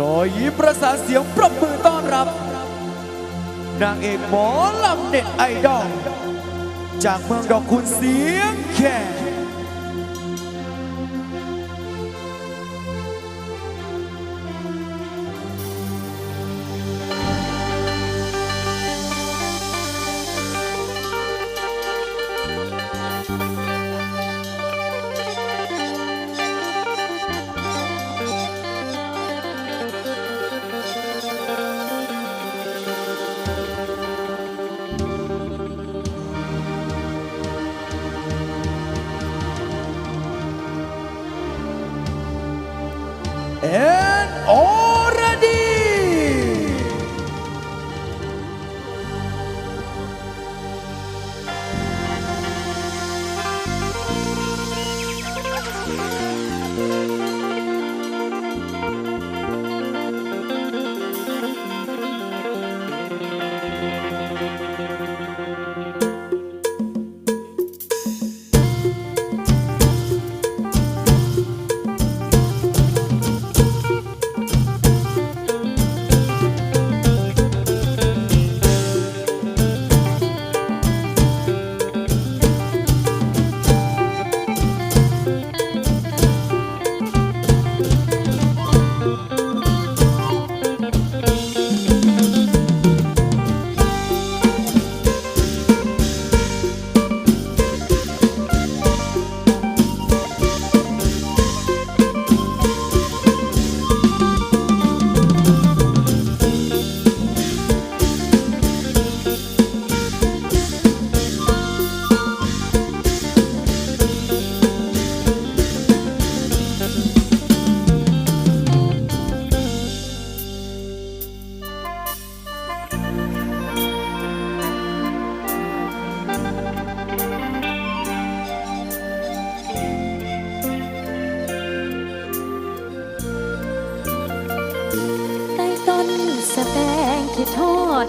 รอยยิ้มประสานเสียงปรบมือต้อนรับ นางเอกหมอลำเน็ตไอดอลจากเมืองดอกคุณเสียงแค่ Yeah.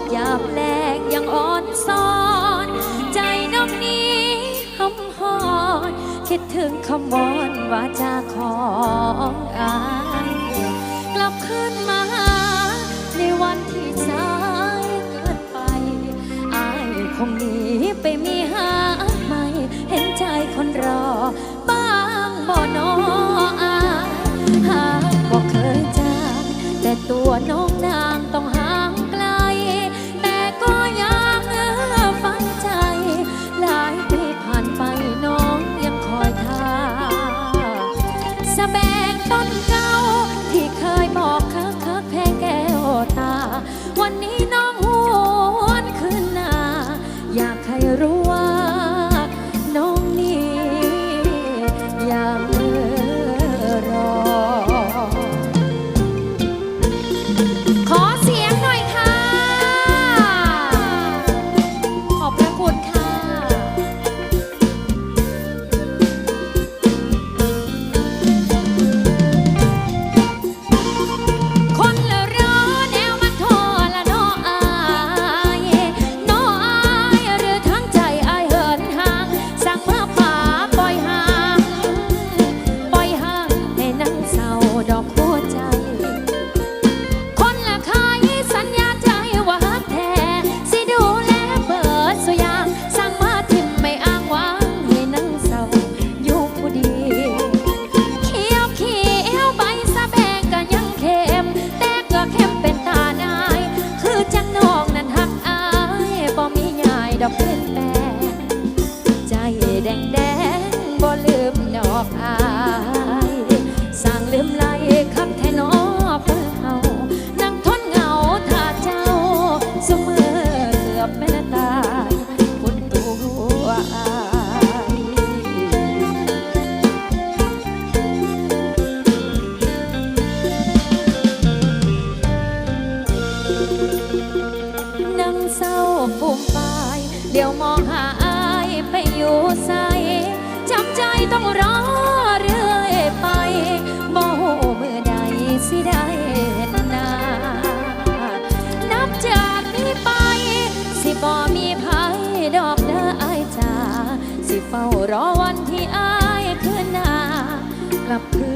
ดยามแลงยังอ่อนซ้อน ใจน้องนี้หำหอน คิดถึงคำวอนว่าจาของอายกลับคืนมา ในวันที่สายเกินไปอายคงหนีไปมีหาใหม่ เห็นใจคนรอ บ้างบ่นออายหากบอกเคยจางแต่ตัวน้อง กับพื้น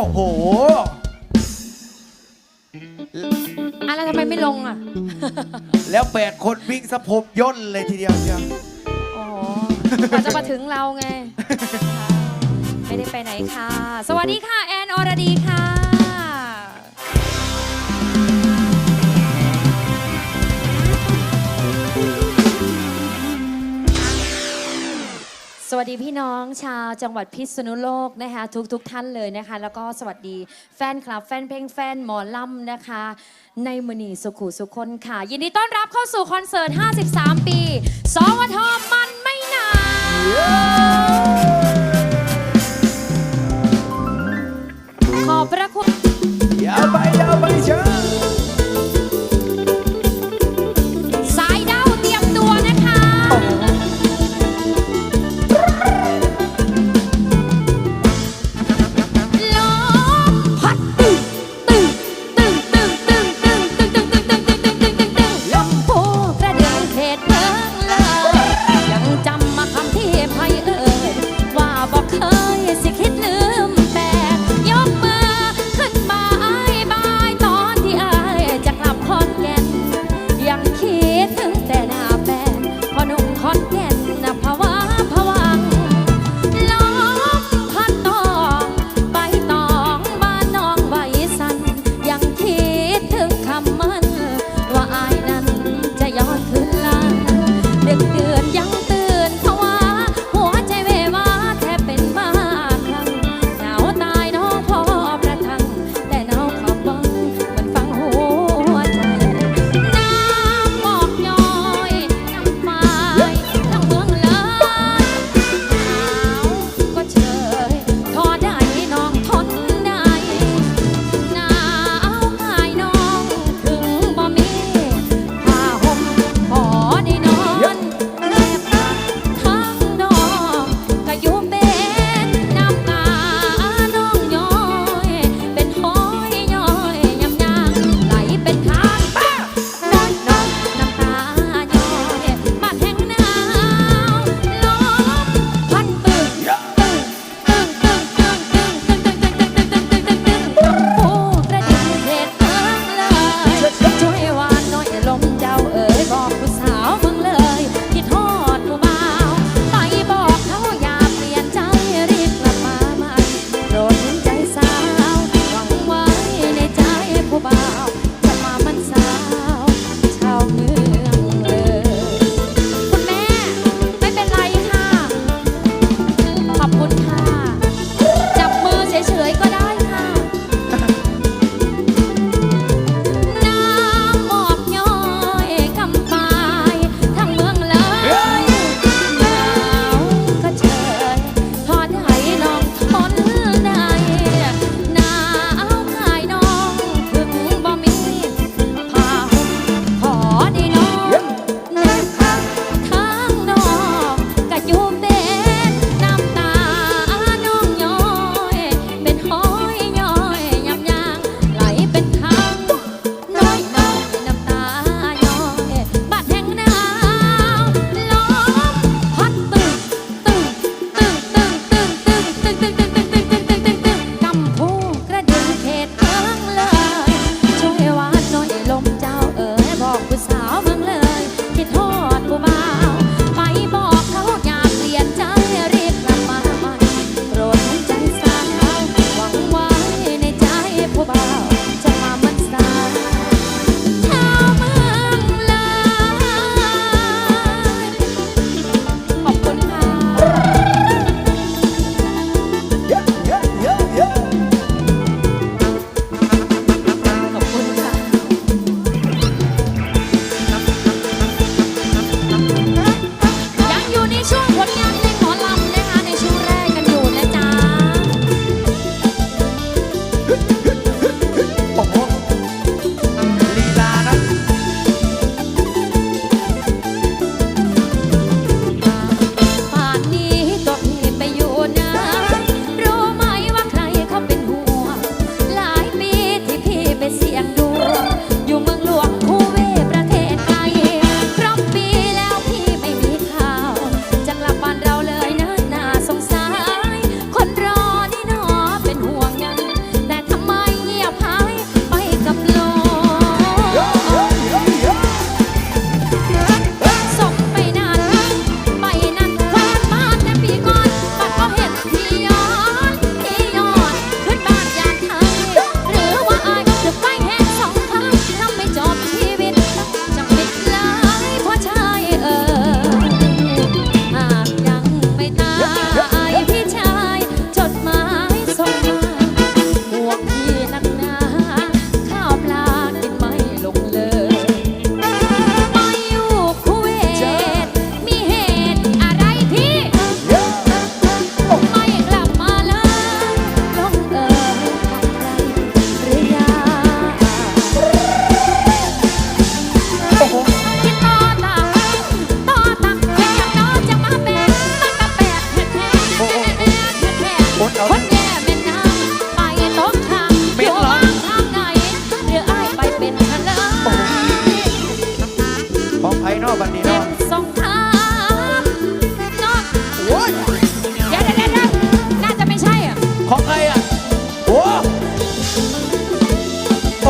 อ้โหอะไรทำไมไม่ลงอะ แล้วแปดคนวิ่งสะพมย่นเลยทีเดียวเชียวโอ้โหกว่าจะมาถึงเราไง ไม่ได้ไปไหนค่ะ สวัสดีค่ะ แอนอรดีค่ะ สวัสดีพี่น้องชาวจังหวัดพิษณุโลกนะคะทุกทุกๆท่านเลยนะคะ แล้วก็สวัสดีแฟนคลับ แฟนเพลงแฟนหมอลำนะคะ ในมณีสุขุสุคนค่ะ ยินดีต้อนรับเข้าสู่คอนเสิร์ต 53 ปีสวท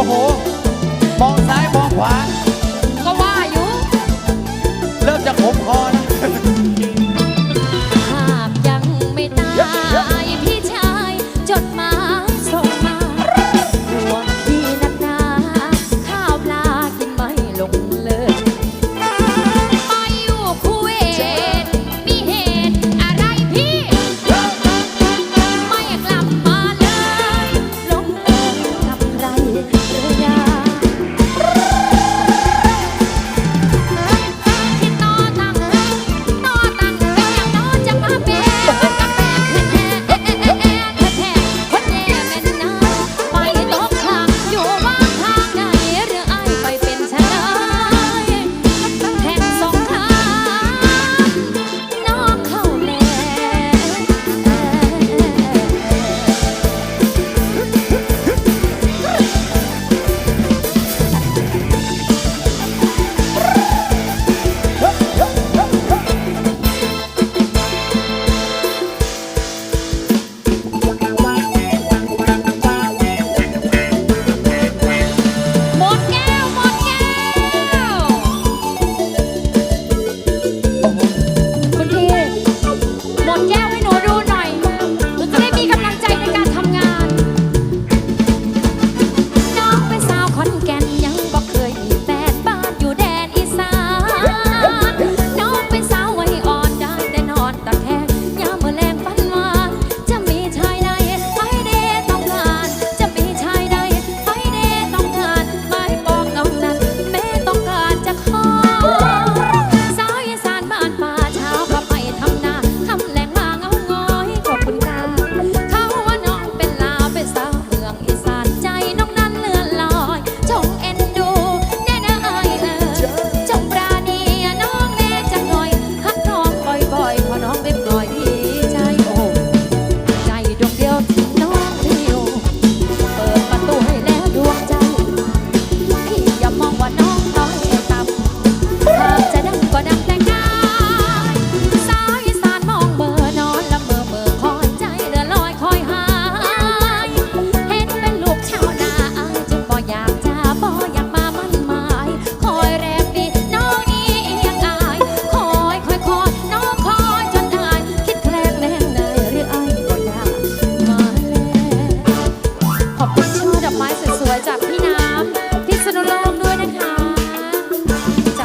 โอ้โห มองซ้ายมองขวา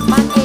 Mande.